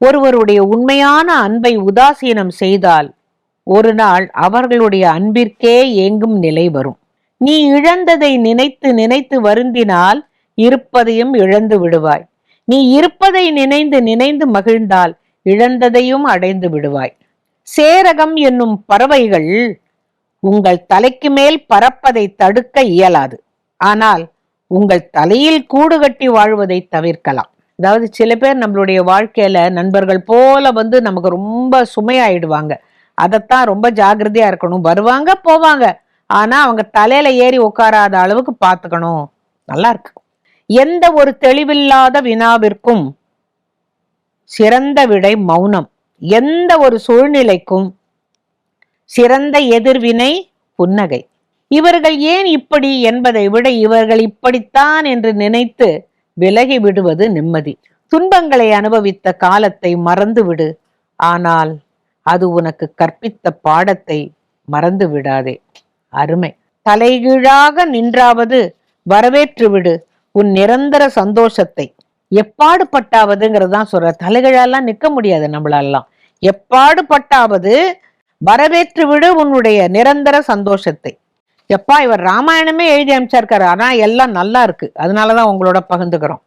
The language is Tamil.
ஒருவருடைய உண்மையான அன்பை உதாசீனம் செய்தால் ஒரு நாள் அவர்களுடைய அன்பிற்கே ஏங்கும் நிலை வரும். நீ இழந்ததை நினைத்து நினைத்து வருந்தினால் இருப்பதையும் இழந்து விடுவாய். நீ இருப்பதை நினைந்து நினைந்து மகிழ்ந்தால் இழந்ததையும் அடைந்து விடுவாய். சேரகம் என்னும் பறவைகள் உங்கள் தலைக்கு மேல் பறப்பதை தடுக்க இயலாது. ஆனால் உங்கள் தலையில் கூடு கட்டி வாழ்வதை தவிர்க்கலாம். அதாவது சில பேர் நம்மளுடைய வாழ்க்கையில நண்பர்கள் போல வந்து நமக்கு ரொம்ப சுமையாயிடுவாங்க. அதைத்தான் ரொம்ப ஜாக்கிரதையா இருக்கணும். வருவாங்க போவாங்க. ஆனா அவங்க தலையில ஏறி உட்காராத அளவுக்கு பார்த்துக்கணும் நல்லா இருக்கு. எந்த ஒரு தெளிவில்லாத வினாவிற்கும் சிறந்த விடை மௌனம். எந்த ஒரு சூழ்நிலைக்கும் சிறந்த எதிர்வினை புன்னகை. இவர்கள் ஏன் இப்படி என்பதை விட இவர்கள் இப்படித்தான் என்று நினைத்து விலகி விடுவது நிம்மதி. துன்பங்களை அனுபவித்த காலத்தை மறந்து விடு ஆனால் அது உனக்கு கற்பித்த பாடத்தை மறந்து விடாதே அருமை. தலைகீழாக நின்றாவது வரவேற்று விடு உன் நிரந்தர சந்தோஷத்தை. எப்பாடு பட்டாவதுங்கிறது தான் சொல்ற. தலைகீழாலாம் நிற்க முடியாது நம்மளாலாம் எப்பாடு பட்டாவது வரவேற்று விடு உன்னுடைய நிரந்தர சந்தோஷத்தை. எப்பா இவர் ராமாயணமே எழுதி அமைச்சிருக்காரு ஆனா எல்லாம் நல்லா இருக்கு. அதனாலதான் உங்களோட பகிர்ந்துக்கிறோம்.